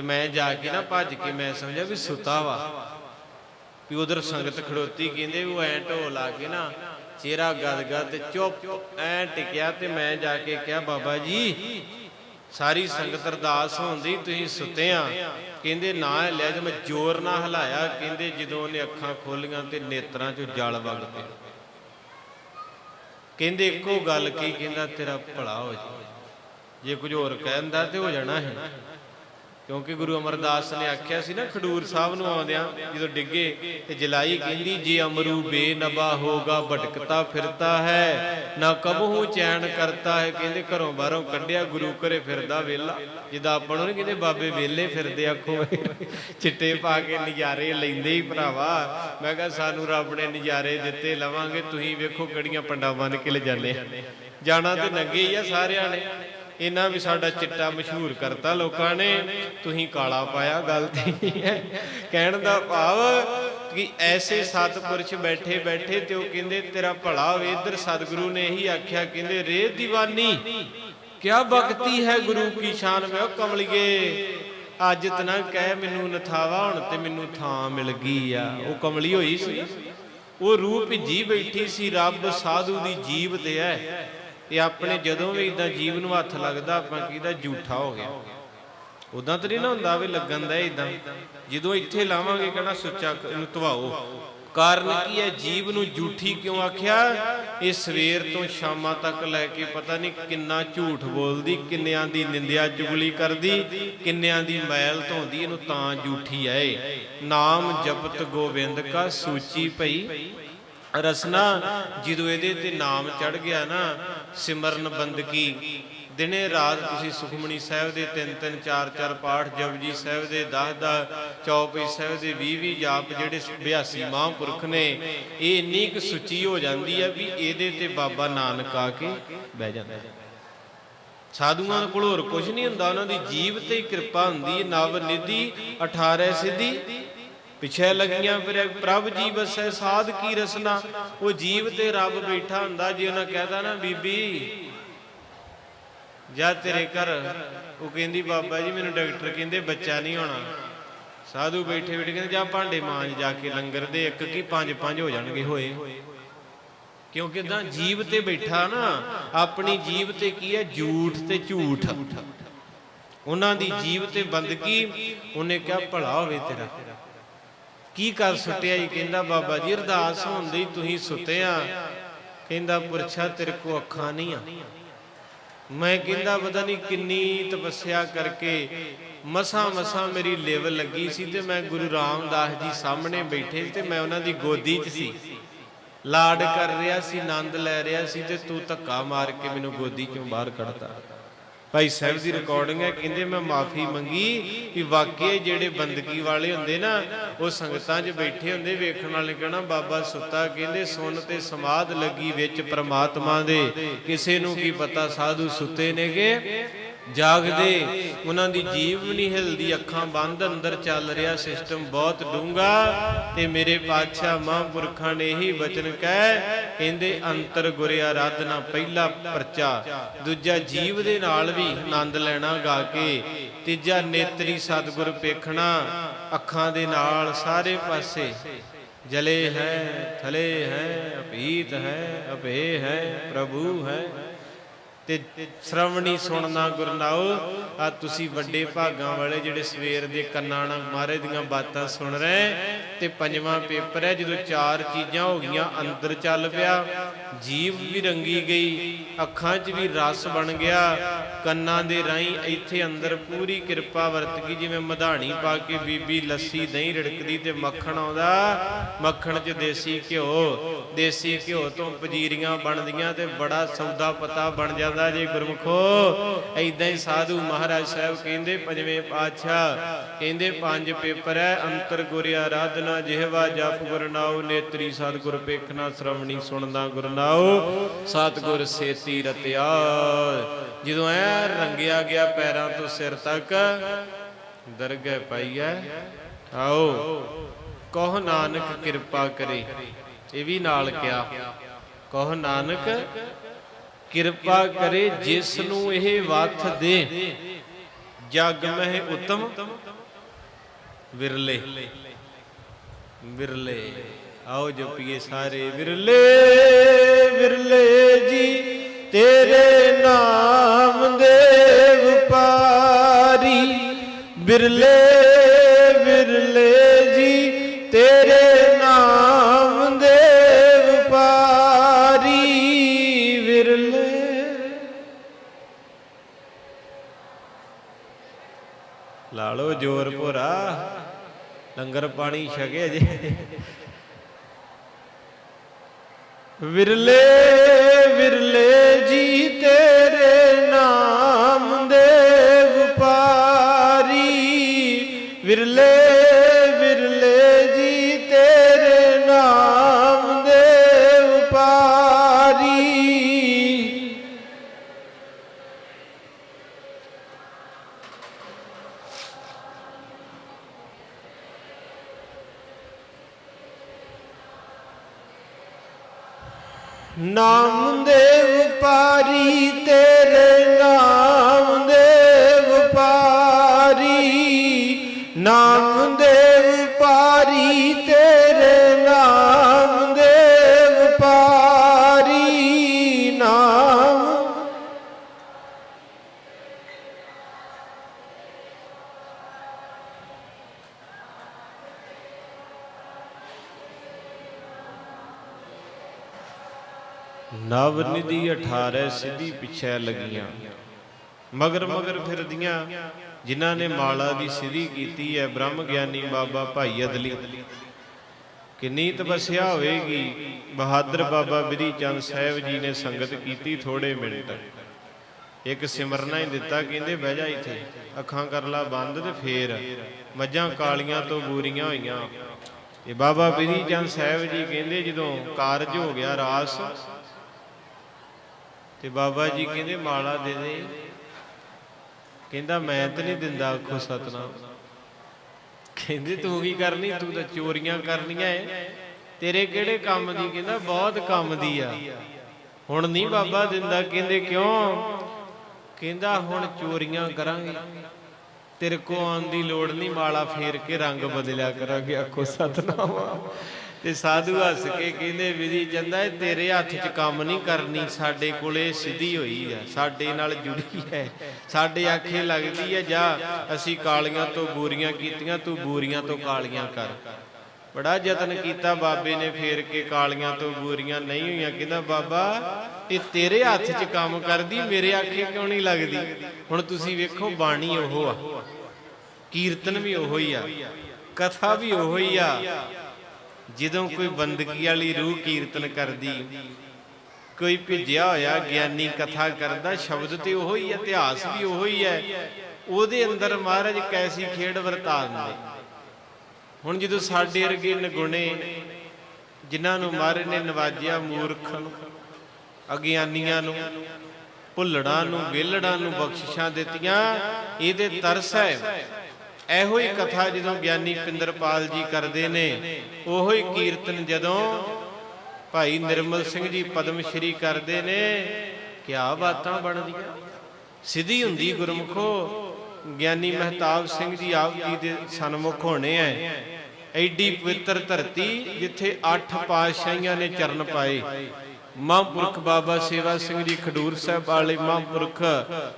ਮੈਂ ਜਾ ਕੇ ਨਾ ਭੱਜ ਕੇ ਮੈਂ ਸਮਝਿਆ ਵੀ ਸੁੱਤਾ ਵਾ। ਵੀ ਉਧਰ ਸੰਗਤ ਖੜੋਤੀ ਕਹਿੰਦੇ ਉਹ ਐ ਢੋ ਲਾ ਕੇ ਨਾ ਚਿਹਰਾ ਗਦ ਚੁੱਪ ਐ ਟਿਕਿਆ ਤੇ ਮੈਂ ਜਾ ਕੇ ਕਿਹਾ, ਬਾਬਾ ਜੀ, ਸਾਰੀ ਸੰਗਤ ਅਰਦਾਸ ਹੁੰਦੀ ਤੁਸੀਂ ਸੁੱਤੇ ਆ। ਕਹਿੰਦੇ, ਨਾ, ਲੈ ਜੇ, ਮੈਂ ਜ਼ੋਰ ਨਾਲ ਹਿਲਾਇਆ। ਕਹਿੰਦੇ, ਜਦੋਂ ਉਹਨੇ ਅੱਖਾਂ ਖੋਲੀਆਂ ਤੇ ਨੇਤਰਾਂ 'ਚੋਂ ਜਲ ਵਗ ਪਿਆ। ਕਹਿੰਦੇ, ਇੱਕੋ ਗੱਲ ਕੀ ਕਹਿੰਦਾ, ਤੇਰਾ ਭਲਾ ਹੋ ਜੇ। ਜੇ ਕੁਝ ਹੋਰ ਕਹਿੰਦਾ ਤੇ ਹੋ ਜਾਣਾ ਹੈ ਕਿਉਂਕਿ ਗੁਰੂ ਅਮਰਦਾਸ ਨੇ ਆਖਿਆ ਸੀ ਨਾ, ਖਡੂਰ ਸਾਹਿਬ ਨੂੰ ਆਉਂਦਿਆਂ ਜਦੋਂ ਡਿੱਗੇ ਤੇ ਜਲਾਈ ਕਹਿੰਦੀ, ਜੇ ਅਮਰੂ ਬੇਨਬਾ ਹੋਗਾ ਭਟਕਤਾ ਫਿਰਤਾ ਹੈ, ਨਾ ਕਬਹੂ ਚੈਨ ਕਰਤਾ ਹੈ। ਕਹਿੰਦੇ, ਘਰੋਂ ਬਾਹਰੋਂ ਕੱਢਿਆ, ਗੁਰੂ ਘਰੇ ਫਿਰਦਾ ਵੇਲਾ। ਜਿੱਦਾਂ ਆਪਾਂ ਨੂੰ ਕਹਿੰਦੇ, ਬਾਬੇ ਵੇਲੇ ਫਿਰਦੇ ਆਖੋ ਚਿੱਟੇ ਪਾ ਕੇ ਨਜ਼ਾਰੇ ਲੈਂਦੇ ਹੀ ਭਰਾਵਾ। ਮੈਂ ਕਿਹਾ, ਸਾਨੂੰ ਰੱਬ ਨੇ ਨਜ਼ਾਰੇ ਦਿੱਤੇ, ਲਵਾਂਗੇ। ਤੁਸੀਂ ਵੇਖੋ ਕਿਹੜੀਆਂ ਪੰਡਾ ਬੰਨ ਕੇ ਲੈ ਜਾਂਦੇ ਜਾਣਾ ਤੇ ਨੰਗੇ ਹੀ ਆ ਸਾਰਿਆਂ ਨੇ। ਇਹਨਾਂ ਵੀ ਸਾਡਾ ਚਿੱਟਾ ਮਸ਼ਹੂਰ ਕਰਤਾ ਲੋਕਾਂ ਨੇ। ਤੁਸੀਂ ਕਾਲਾ ਪਾਇਆ ਗੱਲ ਹੈ ਕਹਿਣ ਦਾ ਭਾਵ ਕਿ ਐਸੇ ਸਤਪੁਰਸ਼ ਬੈਠੇ ਬੈਠੇ ਤੇ ਉਹ ਕਹਿੰਦੇ, ਤੇਰਾ ਭਲਾ ਹੋਵੇ, ਇਧਰ ਸਤਿਗੁਰੂ ਨੇ ਇਹੀ ਆਖਿਆ, ਕਹਿੰਦੇ, ਰੇ ਦੀਵਾਨੀ, ਕਿਆ ਭਗਤੀ ਹੈ ਗੁਰੂ ਕੀ ਸ਼ਾਨ ਮੈਂ ਉਹ ਕਮਲੀਏ। ਅੱਜ ਤਨਾ ਕਹਿ ਮੈਨੂੰ ਨਥਾਵਾ ਹੁਣ ਤੇ ਮੈਨੂੰ ਥਾਂ ਮਿਲ ਗਈ ਆ। ਉਹ ਕਮਲੀ ਹੋਈ ਸੀ। ਉਹ ਰੂਪ ਭਿੱਜੀ ਬੈਠੀ ਸੀ, ਰੱਬ ਸਾਧੂ ਦੀ ਜੀਵ ਤੇ ਹੈ। ਇਹ ਆਪਣੇ ਜਦੋਂ ਵੀ ਇਦਾਂ ਜੀਵ ਨੂੰ ਹੱਥ ਲੱਗਦਾ, ਆਪਾਂ ਕਹਿੰਦਾ, ਝੂਠਾ ਹੋ ਗਿਆ। ਉਦਾਂ ਤਾਂ ਨਹੀਂ ਨਾ ਹੁੰਦਾ ਵੀ ਲੱਗਣ ਦਾ ਇਦਾਂ ਜਦੋਂ ਇੱਥੇ ਲਾਵਾਂਗੇ, ਕਹਿੰਦਾ ਸੁੱਚਾ ਕ- ਧਵਾਓ। ਕਾਰਨ ਕੀ ਹੈ? ਜੀਵ ਨੂੰ ਝੂਠੀ ਕਿਉਂ ਆਖਿਆ? ਇਹ ਸਵੇਰ ਤੋਂ ਸ਼ਾਮਾਂ ਤੱਕ ਲੈ ਕੇ ਪਤਾ ਨਹੀਂ ਕਿੰਨਾ ਝੂਠ ਬੋਲਦੀ, ਕਿੰਨਿਆਂ ਦੀ ਨਿੰਦਿਆ ਚੁਗਲੀ ਕਰਦੀ, ਕਿੰਨਿਆਂ ਦੀ ਮੈਲ ਧੋਂਦੀ, ਇਹਨੂੰ ਤਾਂ ਝੂਠੀ ਐ ਨਾਮ ਜਪਤ ਗੋਬਿੰਦ ਕਾ ਸੂਚੀ ਭਈ ਰਸਨਾ ਜਦੋਂ ਇਹਦੇ ਤੇ ਨਾਮ ਚੜ ਗਿਆ ਨਾ, ਸਿਮਰਨ ਬੰਦਗੀ ਦਿਨੇ ਰਾਤ ਤੁਸੀਂ ਸੁਖਮਣੀ ਸਾਹਿਬ ਦੇ ਤਿੰਨ ਤਿੰਨ ਚਾਰ ਚਾਰ ਪਾਠ, ਜਪਜੀ ਸਾਹਿਬ ਦੇ 10 ਦਾ ਚੌਪਈ ਸਾਹਿਬ ਦੇ 20 20 ਜਾਪ ਜਿਹੜੇ 82 ਮਹਾਂਪੁਰਖ ਨੇ, ਇਹ ਇੰਨੀ ਕੁ ਸੁੱਚੀ ਹੋ ਜਾਂਦੀ ਹੈ ਵੀ ਇਹਦੇ ਤੇ ਬਾਬਾ ਨਾਨਕ ਆ ਕੇ ਬਹਿ ਜਾਂਦਾ। ਸਾਧੂਆਂ ਕੋਲ ਹੋਰ ਕੁਝ ਨਹੀਂ ਹੁੰਦਾ, ਉਹਨਾਂ ਦੀ ਜੀਵ ਤੇ ਕਿਰਪਾ ਹੁੰਦੀ ਹੈ ਨਵ ਨਿਧੀ 18 ਸਿੱਧੀ ਪਿਛੇ ਲੱਗੀਆਂ ਫਿਰ ਪ੍ਰਭ ਜੀ ਬਸੈ ਸਾਧ ਕੀ ਰਸਨਾ? ਉਹ ਜੀਵ ਤੇ ਰੱਬ ਬੈਠਾ ਹੁੰਦਾ, ਜੇ ਉਹਨਾਂ ਕਹਦਾ ਨਾ, ਬੀਬੀ, ਜਾ ਤੇਰੇ ਘਰ। ਉਹ ਕਹਿੰਦੀ, ਬਾਬਾ ਜੀ, ਮੈਨੂੰ ਡਾਕਟਰ ਕਹਿੰਦੇ ਬੱਚਾ ਨਹੀਂ ਹੋਣਾ। ਸਾਧੂ ਬੈਠੇ ਬੈਠੇ ਕਹਿੰਦੇ, ਜਾ ਭਾਂਡੇ ਮਾਂਜ ਜਾ ਕੇ ਲੰਗਰ ਦੇ, ਇੱਕ ਕੀ ਪੰਜ ਪੰਜ ਹੋ ਜਾਣਗੇ ਹੋਏ। ਕਿਉਂਕਿ ਇਦਾਂ ਜੀਵ ਤੇ ਬੈਠਾ ਨਾ, ਆਪਣੀ ਜੀਵ ਤੇ ਕੀ ਹੈ? ਝੂਠ ਤੇ ਝੂਠ। ਉਹਨਾਂ ਦੀ ਜੀਵ ਤੇ ਬੰਦਗੀ, ਉਹਨੇ ਕਿਹਾ, ਭਲਾ ਹੋਵੇ ਤੇਰਾ। ਕੀ ਕਰ ਸੁੱਟਿਆ ਜੀ? ਕਹਿੰਦਾ, ਬਾਬਾ ਜੀ, ਅਰਦਾਸ ਹੁੰਦੀ ਤੁਸੀਂ ਸੁੱਤੇ ਕਹਿੰਦਾ ਪੁਰਛਾ ਤੇਰੇ ਕੋ ਅੱਖਾਂ ਨਹੀਂ ਆ। ਮੈਂ ਕਹਿੰਦਾ, ਪਤਾ ਨਹੀਂ ਕਿੰਨੀ ਤਪੱਸਿਆ ਕਰਕੇ ਮਸਾ ਮਸਾ ਮੇਰੀ ਲਿਵ ਲੱਗੀ ਸੀ ਤੇ ਮੈਂ ਗੁਰੂ ਰਾਮਦਾਸ ਜੀ ਸਾਹਮਣੇ ਬੈਠੇ ਤੇ ਮੈਂ ਉਹਨਾਂ ਦੀ ਗੋਦੀ 'ਚ ਸੀ। ਲਾਡ ਕਰ ਰਿਹਾ ਸੀ, ਆਨੰਦ ਲੈ ਰਿਹਾ ਸੀ ਤੇ ਤੂੰ ਧੱਕਾ ਮਾਰ ਕੇ ਮੈਨੂੰ ਗੋਦੀ 'ਚੋਂ ਬਾਹਰ ਕੱਢਤਾ। ਭਾਈ ਸਾਹਿਬ ਦੀ ਰਿਕਾਰਡਿੰਗ ਹੈ, ਕਹਿੰਦੇ ਮੈਂ ਮਾਫੀ ਮੰਗੀ ਕਿ ਵਾਕਿਆ ਜਿਹੜੇ ਬੰਦਗੀ ਵਾਲੇ ਹੁੰਦੇ ਨਾ, ਉਹ ਸੰਗਤਾਂ 'ਚ ਬੈਠੇ ਹੁੰਦੇ, ਵੇਖਣ ਵਾਲੇ ਕਹਿਣਾ, ਬਾਬਾ ਸੁੱਤਾ, ਕਹਿੰਦੇ ਸੁਣ ਤੇ ਸਮਾਧ ਲੱਗੀ ਵਿੱਚ ਪ੍ਰਮਾਤਮਾ ਦੇ, ਕਿਸੇ ਨੂੰ ਕੀ ਪਤਾ, ਸਾਧੂ ਸੁੱਤੇ ਨੇਗੇ, ਜਾਗਦੇ, ਉਹਨਾਂ ਦੀ ਜੀਵ ਵੀ ਨਹੀਂ ਹਿਲਦੀ, ਅੱਖਾਂ ਬੰਦ, ਅੰਦਰ ਚੱਲ ਰਿਹਾ ਸਿਸਟਮ ਬਹੁਤ ਡੂੰਗਾ ਤੇ ਮੇਰੇ ਪਾਤਸ਼ਾਹ ਮਹਾਂਪੁਰਖਾਂ ਨੇ ਇਹੀ ਵਚਨ ਕਹਿ ਕਹਿੰਦੇ ਅੰਤਰ ਗੁਰ ਆਰਾਧਨਾ ਪਹਿਲਾ ਪਰਚਾ, ਦੂਜਾ ਜੀਵ ਦੇ ਨਾਲ ਵੀ ਆਨੰਦ ਲੈਣਾ ਗਾ ਕੇ, ਤੀਜਾ ਨੇਤਰੀ ਸਤਿਗੁਰ ਪੇਖਣਾ, ਅੱਖਾਂ ਦੇ ਨਾਲ ਸਾਰੇ ਪਾਸੇ। ਜਲੇ ਹੈ, ਥਲੇ ਹੈ ਅਪੀਤ ਹੈ, ਅਭੇ ਹੈ, ਪ੍ਰਭੂ ਹੈ। ਤੇ ਸ਼ਰਵਣੀ ਸੁਣਨਾ ਗੁਰਨਾਓ ਆ ਤੁਸੀਂ ਵੱਡੇ ਭਾਗਾਂ ਵਾਲੇ ਜਿਹੜੇ ਸਵੇਰ ਦੇ ਕੰਨਾਂ ਨਾਲ ਮਹਾਰਾਜ ਦੀਆਂ ਬਾਤਾਂ ਸੁਣ ਰਹੇ, ਤੇ ਪੰਜਵਾਂ ਪੇਪਰ ਹੈ, ਜਦੋਂ ਚਾਰ ਚੀਜ਼ਾਂ ਹੋ ਗਈਆਂ, ਅੰਦਰ ਚੱਲ ਪਿਆ ਜੀਵ ਵੀ ਰੰਗੀ ਗਈ, ਅੱਖਾਂ 'ਚ ਵੀ ਰਸ ਬਣ ਗਿਆ, ਕੰਨਾਂ ਦੇ ਰਾਹੀਂ ਇੱਥੇ ਅੰਦਰ ਪੂਰੀ ਕਿਰਪਾ ਵਰਤ ਗਈ, ਜਿਵੇਂ ਮਧਾਣੀ ਪਾ ਕੇ ਬੀਬੀ ਲੱਸੀ ਦਹੀਂ ਰਿੜਕਦੀ ਤੇ ਮੱਖਣ ਆਉਂਦਾ, ਮੱਖਣ 'ਚ ਦੇਸੀ ਘਿਓ ਦੇਸੀ ਘਿਓ ਤੋਂ ਪਜੀਰੀਆਂ ਬਣਦੀਆਂ ਤੇ ਬੜਾ ਸੌਦਾ ਪਤਾ ਬਣ ਜਾਂਦਾ ਜੇ ਗੁਰਮਖੋ। ਐਦਾਂ ਹੀ ਸਾਧੂ ਮਹਾਰਾਜ ਸਾਹਿਬ ਕਹਿੰਦੇ, ਪੰਜਵੇਂ ਪਾਤਸ਼ਾਹ ਕਹਿੰਦੇ, ਪੰਜ ਪੇਪਰ ਹੈ ਅੰਤਰ ਗੁਰ ਆਰਾਧਨਾ ਜਿਹਵਾ ਜਪ ਗੁਰ ਨਾਉ ਨੇਤਰੀ ਸਤਿਗੁਰ ਪੇਖਣਾ ਸ਼ਰਵਣੀ ਸੁਣਦਾ ਗੁਰਨਾ ਨਾਉ ਸਤਿਗੁਰ ਸੇਤੀ ਰਤਿਆ। ਜਦੋਂ ਐ ਰੰਗਿਆ ਗਿਆ ਪੈਰਾਂ ਤੋਂ ਸਿਰ ਤੱਕ, ਦਰਗਹਿ ਪਾਈਐ। ਆਓ, ਕਹੋ ਨਾਨਕ ਕਿਰਪਾ ਕਰੇ। ਇਹ ਵੀ ਨਾਲ ਕਿਹਾ। ਕਹੋ ਨਾਨਕ ਕਿਰਪਾ ਕਰੇ ਜਿਸ ਨੂੰ ਇਹ ਵਥ ਦੇ। ਜਗ ਮਹਿ ਉਤਮ ਵਿਰਲੇ। ਵਿਰਲੇ। ਆਓ ਜਪੀਏ ਸਾਰੇ ਵਿਰਲੇ। ਵਿਰਲੇ ਜੀ, ਤੇਰੇ ਨਾਮ ਦੇ ਵਪਾਰੀ ਵਿਰਲੇ ਵਿਰਲੇ ਜੀ, ਤੇਰੇ ਨਾਮ ਦੇ ਵਪਾਰੀ ਵਿਰਲੇ। ਲਾ ਲਓ ਜੋਰ ਭੋਰਾ। ਲੰਗਰ ਪਾਣੀ ਛਕੇ ਜੇ। ਵਿਰਲੇ ਵਿਰਲੇ। ਨਾਮ ਦੇ ਵਪਾਰੀ ਤੇਰੇ ਨਾਮ ਦੇ ਵਪਾਰੀ ਨਾਮ ਨਵ ਨਿਧੀ 18 ਸਿੱਧੀ ਪਿਛੈ ਲੱਗੀਆਂ। ਮਗਰ ਮਗਰ ਫਿਰਦੀਆਂ। ਜਿਨ੍ਹਾਂ ਨੇ ਮਾਲਾ ਦੀ ਸਿੱਧੀ ਕੀਤੀ ਹੈ ਬ੍ਰਹਮ ਗਿਆਨੀ ਬਾਬਾ ਭਾਈ ਅਦਲੀ। ਕਿੰਨੀ ਤਪੱਸਿਆ ਹੋਵੇਗੀ, ਬਹਾਦਰ ਬਾਬਾ ਬਿਧੀ ਚੰਦ ਸਾਹਿਬ ਜੀ ਨੇ ਸੰਗਤ ਕੀਤੀ ਥੋੜੇ ਮਿੰਟ ਇੱਕ ਸਿਮਰਨਾ ਹੀ ਦਿੱਤਾ, ਕਹਿੰਦੇ ਬਹਿ ਜਾ ਇੱਥੇ, ਅੱਖਾਂ ਕਰ ਲਾ ਬੰਦ ਤੇ ਫੇਰ। ਮੱਝਾਂ ਕਾਲੀਆਂ ਤੋਂ ਬੂਰੀਆਂ ਹੋਈਆਂ। ਤੇ ਬਾਬਾ ਬਿਧੀ ਚੰਦ ਸਾਹਿਬ ਜੀ ਕਹਿੰਦੇ ਜਦੋਂ ਕਾਰਜ ਹੋ ਗਿਆ ਰਾਸ, ਤੇ ਬਾਬਾ ਜੀ ਕਹਿੰਦੇ ਮਾਲਾ ਦੇ ਦੇ। ਕਹਿੰਦਾ, ਮੈਂ ਤਾਂ ਨਹੀਂ ਦਿੰਦਾ ਆਖੋ ਸਤਨਾਮ। ਕਹਿੰਦੇ, ਤੂੰ ਕੀ ਕਰਨੀ? ਤੂੰ ਤਾਂ ਚੋਰੀਆਂ ਕਰਨੀਆਂ ਏ। ਤੇਰੇ ਕਿਹੜੇ ਕੰਮ ਦੀ? ਕਹਿੰਦਾ, ਬਹੁਤ ਕੰਮ ਦੀ ਆ। ਹੁਣ ਨਹੀਂ ਬਾਬਾ ਦਿੰਦਾ। ਕਹਿੰਦੇ, ਕਿਉਂ? ਕਹਿੰਦਾ, ਹੁਣ ਚੋਰੀਆਂ ਕਰਾਂਗੇ। ਤੇਰੇ ਕੋ ਆਉਣ ਦੀ ਲੋੜ ਨਹੀਂ। ਮਾਲਾ ਫੇਰ ਕੇ ਰੰਗ ਬਦਲਿਆ ਕਰਾਂਗੇ। ਆਖੋ ਸਤਨਾਮ। ਤੇ ਸਾਧੂ ਹੱਸ ਕੇ ਕਹਿੰਦੇ, ਵਿਧੀ ਚੰਦਾ, ਇਹ ਤੇਰੇ ਹੱਥ 'ਚ ਕੰਮ ਨਹੀਂ ਕਰਨੀ, ਸਾਡੇ ਕੋਲੇ ਸਿੱਧੀ ਹੋਈ ਹੈ ਸਾਡੇ ਨਾਲ ਜੁੜੀ ਹੈ, ਸਾਡੇ ਆਖੇ ਲੱਗਦੀ ਹੈ ਜਾ, ਅਸੀਂ ਕਾਲੀਆਂ ਤੋਂ ਬੂਰੀਆਂ ਕੀਤੀਆਂ, ਤੂੰ ਬੂਰੀਆਂ ਤੋਂ ਕਾਲੀਆਂ ਕਰ। ਬੜਾ ਯਤਨ ਕੀਤਾ ਬਾਬੇ ਨੇ ਫੇਰ ਕੇ ਕਾਲੀਆਂ ਤੋਂ ਬੂਰੀਆਂ ਨਹੀਂ ਹੋਈਆਂ, ਕਹਿੰਦਾ, ਬਾਬਾ, ਇਹ ਤੇਰੇ ਹੱਥ 'ਚ ਕੰਮ ਕਰਦੀ, ਮੇਰੇ ਆਖੇ ਕਿਉਂ ਨਹੀਂ ਲੱਗਦੀ? ਹੁਣ ਤੁਸੀਂ ਵੇਖੋ, ਬਾਣੀ ਉਹ ਆ, ਕੀਰਤਨ ਵੀ ਉਹੋ ਹੀ ਆ, ਕਥਾ ਵੀ ਉਹੋ ਹੀ ਆ ਜਦੋਂ ਕੋਈ ਬੰਦਗੀ ਵਾਲੀ ਰੂਹ ਕੀਰਤਨ ਕਰਦੀ ਕੋਈ ਭਿੱਜਿਆ ਹੋਇਆ ਗਿਆਨੀ ਕਥਾ ਕਰਦਾ ਸ਼ਬਦ ਤੇ ਉਹੋ ਹੀ ਹੈ ਇਤਿਹਾਸ ਵੀ ਉਹੋ ਹੀ ਹੈ। ਉਹਦੇ ਅੰਦਰ ਮਹਾਰਾਜ ਕੈਸੀ ਖੇਡ ਵਰਤਾ ਦਿੰਦੇ। ਹੁਣ ਜਦੋਂ ਸਾਡੇ ਵਰਗੇ ਨਗੁਣੇ ਜਿਨ੍ਹਾਂ ਨੂੰ ਮਹਾਰਾਜ ਨੇ ਨਵਾਜਿਆ ਮੂਰਖ ਨੂੰ ਅਗਿਆਨੀਆਂ ਨੂੰ ਭੁੱਲੜਾਂ ਨੂੰ ਵਿਹਲੜਾਂ ਨੂੰ ਬਖਸ਼ਿਸ਼ਾਂ ਦਿੱਤੀਆਂ ਇਹਦੇ ਤਰਸ ਹੈ। ਇਹੋ ਹੀ ਕਥਾ ਜਦੋਂ ਗਿਆਨੀ ਪਿੰਦਰਪਾਲ ਜੀ ਕਰਦੇ ਨੇ, ਉਹੋ ਹੀ ਕੀਰਤਨ ਜਦੋਂ ਭਾਈ ਨਿਰਮਲ ਸਿੰਘ ਜੀ ਪਦਮ ਸ਼੍ਰੀ ਕਰਦੇ ਨੇ, ਕਿਆ ਬਾਤਾਂ ਬਣਦੀਆਂ? ਸਿੱਧੀ ਹੁੰਦੀ ਗੁਰਮੁਖੋ, ਗਿਆਨੀ ਮਹਿਤਾਬ ਸਿੰਘ ਜੀ ਆਪ ਜੀ ਦੇ ਸਨਮੁਖ ਹੋਣੇ ਐ। ਐਡੀ ਪਵਿੱਤਰ ਧਰਤੀ ਜਿੱਥੇ ਅੱਠ ਪਾਤਸ਼ਾਹੀਆਂ ਨੇ ਚਰਨ ਪਾਏ। ਮਹਾਂਪੁਰਖ ਬਾਬਾ ਸੇਵਾ ਸਿੰਘ ਜੀ ਖਡੂਰ ਸਾਹਿਬ ਵਾਲੇ ਮਹਾਂਪੁਰਖ,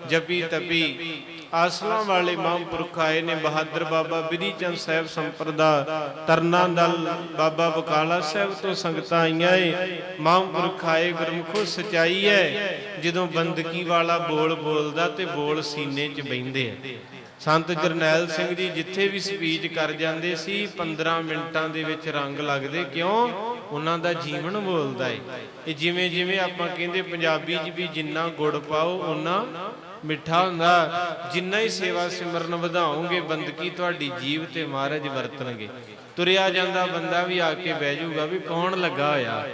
ਜਪੀ ਤਪੀ, ਆਸਲਾਂ ਵਾਲੇ ਮਹਾਂਪੁਰਖ ਆਏ ਨੇ, ਬਹਾਦਰ ਬਾਬਾ ਬਿਧੀ ਚੰਦ ਸਾਹਿਬ ਸੰਪਰਦਾ, ਤਰਨਾ ਦਲ, ਬਾਬਾ ਬਕਾਲਾ ਸਾਹਿਬ ਤੋਂ ਸੰਗਤਾਂ ਆਈਆਂ ਏ। ਮਹਾਂਪੁਰਖ ਆਏ, ਗੁਰਮੁਖੋ ਸਚਾਈ ਹੈ। ਜਦੋਂ ਬੰਦਗੀ ਵਾਲਾ ਬੋਲ ਬੋਲਦਾ ਤੇ ਬੋਲ ਸੀਨੇ 'ਚ ਬੈਂਦੇ ਆ। ਸੰਤ ਜਰਨੈਲ ਸਿੰਘ ਜੀ ਜਿੱਥੇ ਵੀ ਸਪੀਚ ਕਰ ਜਾਂਦੇ ਸੀ 15 ਮਿੰਟਾਂ ਦੇ ਵਿੱਚ ਰੰਗ ਲੱਗਦੇ। ਕਿਉਂ? ਉਹਨਾਂ ਦਾ ਜੀਵਨ ਬੋਲਦਾ ਏ। ਇਹ ਜਿਵੇਂ ਜਿਵੇਂ ਆਪਾਂ ਕਹਿੰਦੇ ਪੰਜਾਬੀ 'ਚ ਵੀ ਜਿੰਨਾ ਗੁੜ ਪਾਓ ਉਹਨਾਂ ਮਿੱਠਾ ਹੁੰਦਾ। ਜਿੰਨਾ ਹੀ ਸੇਵਾ ਸਿਮਰਨ ਵਧਾਓਗੇ, ਬੰਦਗੀ ਤੁਹਾਡੀ ਜੀਵ ਤੇ ਮਹਾਰਾਜ ਵਰਤਣਗੇ। ਤੁਰਿਆ ਜਾਂਦਾ ਬੰਦਾ ਵੀ ਆ ਕੇ ਬਹਿ ਜਾਊਗਾ ਵੀ ਕੌਣ ਲੱਗਾ ਹੋਇਆ?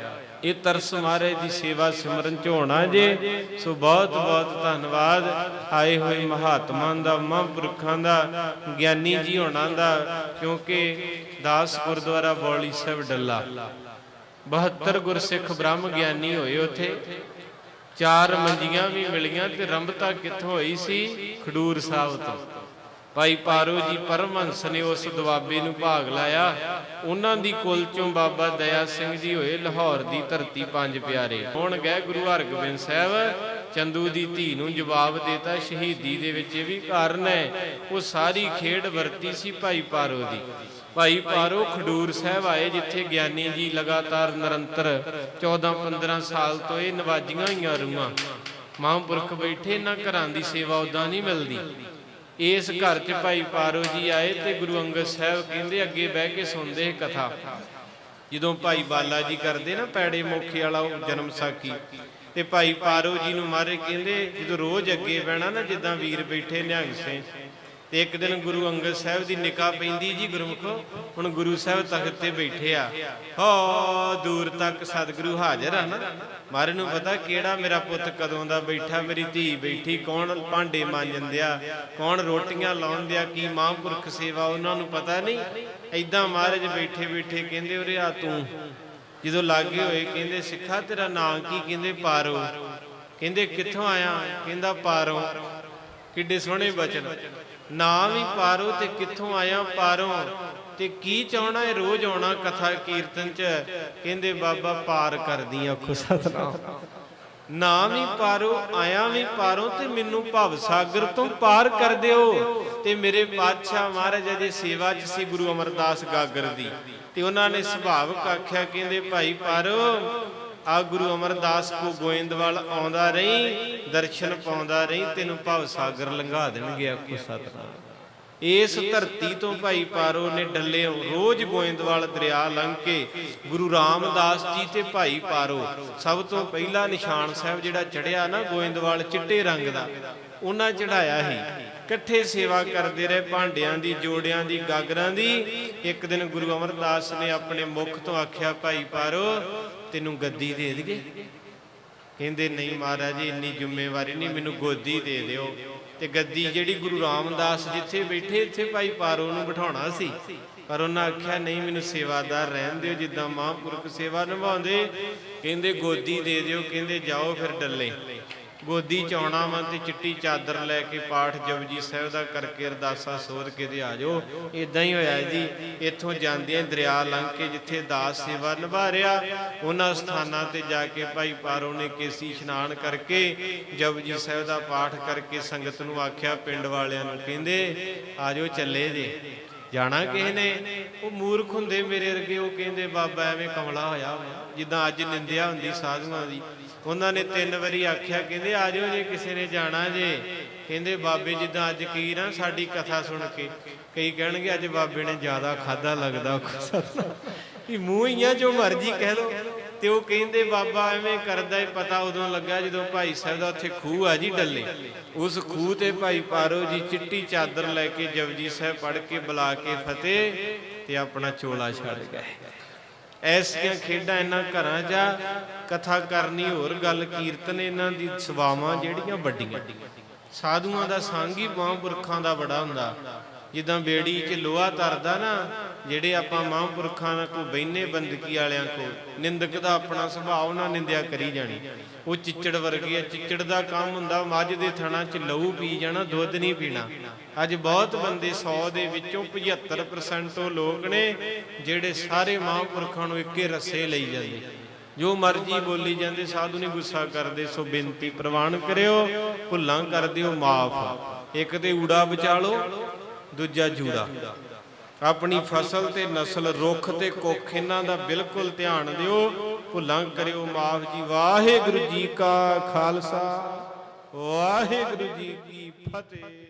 ਇਹ ਤਰਸ ਮਹਾਰਾਜ ਦੀ ਸੇਵਾ ਸਿਮਰਨ ਚ ਹੋਣਾ ਜੇ। ਸੋ ਬਹੁਤ ਬਹੁਤ ਧੰਨਵਾਦ। ਆਏ ਹੋਏ ਮਹਾਤਮਾ ਦਾ, ਮਹਾਂਪੁਰਖਾਂ ਦਾ, ਗਿਆਨੀ ਜੀ ਹੋਣਾ ਦਾ, ਕਿਉਂਕਿ ਦਾਸ ਗੁਰਦੁਆਰਾ ਬੋਲੀ ਸਾਹਿਬ ਡੱਲਾ। 72 ਗੁਰਸਿੱਖ ਬ੍ਰਹਮ ਗਿਆਨੀ ਹੋਏ ਉਥੇ। ਚਾਰ ਮੰਜੀਆਂ ਵੀ ਮਿਲੀਆਂ ਤੇ ਰੰਭਤਾ ਕਿੱਥੋਂ ਹੋਈ ਸੀ? ਖਡੂਰ ਸਾਹਿਬ ਤੋਂ। ਭਾਈ ਪਾਰੋ ਜੀ ਪਰਮਹੰਸ ਨੇ ਉਸ ਦੁਆਬੇ ਨੂੰ ਭਾਗ ਲਾਇਆ। ਉਹਨਾਂ ਦੀ ਕੁਲ ਚੋਂ ਬਾਬਾ ਦਇਆ ਸਿੰਘ ਜੀ ਹੋਏ ਲਾਹੌਰ ਦੀ ਧਰਤੀ ਪੰਜ ਪਿਆਰੇ। ਹੁਣ ਗਏ ਗੁਰੂ ਹਰਗੋਬਿੰਦ ਸਾਹਿਬ, ਚੰਦੂ ਦੀ ਧੀ ਨੂੰ ਜਵਾਬ ਦੇਤਾ, ਸ਼ਹੀਦੀ ਦੇ ਵਿੱਚ ਇਹ ਵੀ ਕਾਰਨ ਹੈ, ਉਹ ਸਾਰੀ ਖੇਡ ਵਰਤੀ ਸੀ ਭਾਈ ਪਾਰੋ ਦੀ। ਭਾਈ ਪਾਰੋ ਖਡੂਰ ਸਾਹਿਬ ਆਏ ਜਿੱਥੇ ਗਿਆਨੀ ਜੀ ਲਗਾਤਾਰ ਨਿਰੰਤਰ 14 15 ਸਾਲ ਤੋਂ ਇਹ ਨਵਾਜੀਆਂ ਹੋਈਆਂ ਰੂਹਾਂ। ਮਹਾਂਪੁਰਖ ਬੈਠੇ, ਇਹਨਾਂ ਘਰਾਂ ਦੀ ਸੇਵਾ ਉਦਾਂ ਨਹੀਂ ਮਿਲਦੀ। ਇਸ ਘਰ 'ਚ ਭਾਈ ਪਾਰੋ ਜੀ ਆਏ ਤੇ ਗੁਰੂ ਅੰਗਦ ਸਾਹਿਬ ਕਹਿੰਦੇ, ਅੱਗੇ ਬਹਿ ਕੇ ਸੁਣਦੇ ਕਥਾ। ਜਦੋਂ ਭਾਈ ਬਾਲਾ ਜੀ ਕਰਦੇ ਨਾ ਪੈੜੇ ਮੋਖੇ ਵਾਲਾ ਉਹ ਜਨਮ ਸਾਖੀ, ਤੇ ਭਾਈ ਪਾਰੋ ਜੀ ਨੂੰ ਮਾਰੇ ਕਹਿੰਦੇ, ਜਦੋਂ ਰੋਜ਼ ਅੱਗੇ ਬਹਿਣਾ ਨਾ, ਜਿੱਦਾਂ ਵੀਰ ਬੈਠੇ ਨਿਹੰਗ ਸਿੰਘ। ਤੇ ਇੱਕ ਦਿਨ ਗੁਰੂ ਅੰਗਦ ਸਾਹਿਬ ਦੀ ਨਿਕਾਹ ਪੈਂਦੀ ਜੀ ਗੁਰਮੁਖੋ, ਹੁਣ ਗੁਰੂ ਸਾਹਿਬ ਤਖਤ ਤੇ ਬੈਠੇ ਆ। ਹੋ ਦੂਰ ਤੱਕ ਸਤਿਗੁਰੂ ਹਾਜ਼ਰ ਆ ਨਾ ਮਾਰੇ ਨੂੰ ਪਤਾ ਕਿਹੜਾ ਮੇਰਾ ਪੁੱਤ ਕਦੋਂ ਦਾ ਬੈਠਾ, ਮੇਰੀ ਧੀ ਬੈਠੀ, ਕੌਣ ਭਾਂਡੇ ਮਾਂਜੰਦਿਆ ਕੌਣ ਰੋਟੀਆਂ ਲਾਉਂਦਿਆ ਕੀ ਮਹਾਂਪੁਰਖ ਸੇਵਾ ਉਹਨਾਂ ਨੂੰ ਪਤਾ ਨਹੀਂ? ਐਦਾਂ ਮਹਾਰਾਜ ਬੈਠੇ ਬੈਠੇ ਕਹਿੰਦੇ, ਉਰੇ ਆ ਤੂੰ। ਜਦੋਂ ਲਾਗੇ ਹੋਏ ਕਹਿੰਦੇ, ਸਿੱਖਾ ਤੇਰਾ ਨਾਂ ਕੀ? ਕਹਿੰਦੇ, ਪਾਰੋ। ਕਹਿੰਦੇ, ਕਿੱਥੋਂ ਆਇਆ? ਕਹਿੰਦਾ, ਪਾਰੋ। ਕਿੱਡੇ ਸੋਹਣੇ ਬਚਨ। ਨਾਂ ਵੀ ਪਾਰੋ ਤੇ ਕਿੱਥੋਂ ਆਇਆ ਪਾਰੋ? ਤੇ ਕੀ ਚਾਹਣਾ ਹੈ? ਰੋਜ਼ ਆਉਣਾ ਕਥਾ ਕੀਰਤਨ ਚ। ਕਹਿੰਦੇ ਬਾਬਾ ਪਾਰ ਕਰਦੀ ਆਖੋ ਸਤਨਾਮ। ਨਾ ਵੀ ਪਾਰੋ, ਆਇਆ ਵੀ ਪਾਰੋ ਤੇ ਮੈਨੂੰ ਭਵ ਸਾਗਰ ਤੋਂ ਪਾਰ ਕਰ ਦਿਓ। ਤੇ ਮੇਰੇ ਪਾਤਸ਼ਾਹ ਮਹਾਰਾਜ ਦੀ ਸੇਵਾ ਚ ਸੀ ਗੁਰੂ ਅਮਰਦਾਸ ਗਾਗਰ ਦੀ। ਤੇ ਉਹਨਾਂ ਨੇ ਸੁਭਾਵਕ ਆਖਿਆ, ਕਹਿੰਦੇ ਭਾਈ ਪਾਰੋ ਆ ਗੁਰੂ ਅਮਰਦਾਸ ਕੋ ਗੋਇੰਦਵਾਲ ਆਉਂਦਾ ਰਹੀ, ਦਰਸ਼ਨ ਪਾਉਂਦਾ ਰਹੀਂ, ਤੈਨੂੰ ਭਵ ਸਾਗਰ ਲੰਘਾ ਦੇਣਗੇ ਆਖੋ ਸਤਨਾਮ। ਇਸ ਧਰਤੀ ਤੋਂ ਭਾਈ ਪਾਰੋ ਨੇ ਡੱਲੇ ਰੋਜ਼ ਗੋਇੰਦਵਾਲ ਦਰਿਆ ਲੰਘ ਕੇ ਗੁਰੂ ਰਾਮਦਾਸ ਜੀ ਤੇ ਭਾਈ ਪਾਰੋ, ਸਭ ਤੋਂ ਪਹਿਲਾ ਨਿਸ਼ਾਨ ਸਾਹਿਬ ਜਿਹੜਾ ਚੜਿਆ ਨਾ ਗੋਇੰਦਵਾਲ ਚਿੱਟੇ ਰੰਗ ਦਾ, ਉਹਨਾਂ ਚੜਾਇਆ ਸੀ। ਇਕੱਠੇ ਸੇਵਾ ਕਰਦੇ ਰਹੇ ਭਾਂਡਿਆਂ ਦੀ, ਜੋੜਿਆਂ ਦੀ, ਗਾਗਰਾਂ ਦੀ। ਇੱਕ ਦਿਨ ਗੁਰੂ ਅਮਰਦਾਸ ਨੇ ਆਪਣੇ ਮੁਖ ਤੋਂ ਆਖਿਆ, ਭਾਈ ਪਾਰੋ ਤੈਨੂੰ ਗੱਦੀ ਦੇ ਦਈਏ? ਕਹਿੰਦੇ, ਨਹੀਂ ਮਹਾਰਾਜ ਇੰਨੀ ਜ਼ਿੰਮੇਵਾਰੀ ਨਹੀਂ, ਮੈਨੂੰ ਗੋਦੀ ਦੇ ਦਿਓ। ਤੇ ਗੱਦੀ ਜਿਹੜੀ ਗੁਰੂ ਰਾਮਦਾਸ ਜਿੱਥੇ ਬੈਠੇ, ਇੱਥੇ ਭਾਈ ਪਾਰੋ ਨੂੰ ਬਿਠਾਉਣਾ ਸੀ। ਪਰ ਉਹਨਾਂ ਆਖਿਆ, ਨਹੀਂ, ਮੈਨੂੰ ਸੇਵਾਦਾਰ ਰਹਿਣ ਦਿਓ, ਜਿੱਦਾਂ ਮਹਾਂਪੁਰਖ ਸੇਵਾ ਨਿਭਾਉਂਦੇ। ਕਹਿੰਦੇ, ਗੋਦੀ ਦੇ ਦਿਓ। ਕਹਿੰਦੇ, ਜਾਓ ਫਿਰ ਡੱਲੇ। ਗੋਦੀ ਚੌਣਾ ਵਾਂ ਤੇ ਚਿੱਟੀ ਚਾਦਰ ਲੈ ਕੇ ਪਾਠ ਜਪਜੀ ਸਾਹਿਬ ਦਾ ਕਰਕੇ ਅਰਦਾਸਾ ਸੋਧ ਕੇ ਤੇ ਆ ਜਾਓ। ਇਦਾਂ ਹੀ ਹੋਇਆ ਜੀ। ਇੱਥੋਂ ਜਾਂਦੇ ਦਰਿਆ ਲੰਘ ਕੇ ਜਿੱਥੇ ਦਾਸ ਸੇਵਾ ਨਿਭਾ ਰਿਹਾ ਉਹਨਾਂ ਸਥਾਨਾਂ ਤੇ ਜਾ ਕੇ ਭਾਈ ਪਾਰੋ ਨੇ ਕੇਸੀ ਇਸ਼ਨਾਨ ਕਰਕੇ ਜਪਜੀ ਸਾਹਿਬ ਦਾ ਪਾਠ ਕਰਕੇ ਸੰਗਤ ਨੂੰ ਆਖਿਆ, ਪਿੰਡ ਵਾਲਿਆਂ ਨੂੰ ਕਹਿੰਦੇ, ਆ ਜਾਓ ਚੱਲੇ ਜੇ। ਜਾਣਾ ਕਿਸੇ ਨੇ? ਉਹ ਮੂਰਖ ਹੁੰਦੇ ਮੇਰੇ ਵਰਗੇ, ਉਹ ਕਹਿੰਦੇ, ਬਾਬਾ, ਐਵੇਂ ਕਮਲਾ ਹੋਇਆ ਜਿੱਦਾਂ ਅੱਜ ਨਿੰਦਿਆ ਹੁੰਦੀ ਸਾਧੂਆਂ ਦੀ। ਉਹਨਾਂ ਨੇ ਤਿੰਨ ਵਾਰੀ ਆਖਿਆ, ਕਹਿੰਦੇ ਆ ਜਾਓ ਜੇ ਕਿਸੇ ਨੇ ਜਾਣਾ ਜੇ। ਕਹਿੰਦੇ, ਬਾਬੇ ਜਿੱਦਾਂ ਅੱਜ ਕੀ ਨਾ ਸਾਡੀ ਕਥਾ ਸੁਣ ਕੇ। ਕਈ ਕਹਿਣਗੇ, ਅੱਜ ਬਾਬੇ ਨੇ ਜ਼ਿਆਦਾ ਖਾਦਾ ਲੱਗਦਾ ਇਹ ਮੂੰਹ ਹੀ ਆ ਜੋ ਮਰਜ਼ੀ ਕਹਿ ਲੋ ਤੇ ਉਹ ਕਹਿੰਦੇ, ਬਾਬਾ ਐਵੇਂ ਕਰਦਾ ਹੀ ਪਤਾ ਉਦੋਂ ਲੱਗਾ ਜਦੋਂ ਭਾਈ ਸਾਹਿਬ ਦਾ ਉੱਥੇ ਖੂਹ ਆ ਜੀ ਡੱਲੇ। ਉਸ ਖੂਹ ਤੇ ਭਾਈ ਪਾਰੋ ਜੀ ਚਿੱਟੀ ਚਾਦਰ ਲੈ ਕੇ ਜਪਜੀ ਸਾਹਿਬ ਪੜ ਕੇ ਬੁਲਾ ਕੇ ਫਤਿਹ ਤੇ ਆਪਣਾ ਚੋਲਾ ਛੱਡ ਗਏ। ਐਸੀਆਂ ਖੇਡਾਂ ਇਹਨਾਂ ਘਰਾਂ ਜਾ ਕਥਾ ਕਰਨੀ ਹੋਰ ਗੱਲ ਕੀਰਤਨ ਇਹਨਾਂ ਦੀ ਸਵਾਵਾਂ ਜਿਹੜੀਆਂ ਵੱਡੀਆਂ। ਸਾਧੂਆਂ ਦਾ ਸੰਗ ਹੀ ਮਹਾਂਪੁਰਖਾਂ ਦਾ ਬੜਾ ਹੁੰਦਾ। ਜਿੱਦਾਂ ਬੇੜੀ 'ਚ ਲੋਹਾ ਤਰਦਾ ਨਾ ਜਿਹੜੇ ਆਪਾਂ ਮਹਾਂਪੁਰਖਾਂ ਨਾਲ ਕੋ ਬੈਨੇ ਬੰਦਕੀ ਵਾਲਿਆਂ ਕੋ ਨਿੰਦਕ ਦਾ ਆਪਣਾ ਸੁਭਾਅ ਉਹਨਾਂ ਨਿੰਦਿਆ ਕਰੀ ਜਾਣੀ। ਉਹ ਚਿੱਚੜ ਵਰਗੇ ਆ, ਚਿੱਚੜ ਦਾ ਕੰਮ ਹੁੰਦਾ, ਮੱਝ ਦੇ ਥਣਾ 'ਚ ਲਹੂ ਪੀ ਜਾਣਾ, ਦੁੱਧ ਨਹੀਂ ਪੀਣਾ। ਅੱਜ ਬਹੁਤ ਬੰਦੇ 100 ਦੇ ਵਿੱਚੋਂ 75% ਉਹ ਲੋਕ ਨੇ, ਜਿਹੜੇ ਸਾਰੇ ਮਹਾਂਪੁਰਖਾਂ ਨੂੰ ਇੱਕੇ ਰਸੇ ਲਈ ਜਾਂਦੇ। ਜੋ ਮਰਜ਼ੀ ਬੋਲੀ ਜਾਂਦੇ, ਸਾਧੂ ਨਹੀਂ ਗੁੱਸਾ ਕਰਦੇ, ਸੋ ਬੇਨਤੀ ਪ੍ਰਵਾਨ ਕਰਿਓ, ਭੁੱਲਾਂ ਕਰ ਦਿਓ, ਮਾਫ। ਇੱਕ ਤੇ ਊੜਾ ਬਚਾ ਲਓ ਦੂਜਾ ਜੂੜਾ। ਆਪਣੀ ਫਸਲ ਤੇ ਨਸਲ ਰੁੱਖ ਤੇ ਕੁੱਖ ਇਹਨਾਂ ਦਾ ਬਿਲਕੁਲ ਧਿਆਨ ਦਿਓ, ਭੁੱਲਾਂ ਕਰਿਓ ਮਾਫ ਜੀ। ਵਾਹਿਗੁਰੂ ਜੀ ਕਾ ਖਾਲਸਾ, ਵਾਹਿਗੁਰੂ ਜੀ ਕੀ ਫਤਿਹ।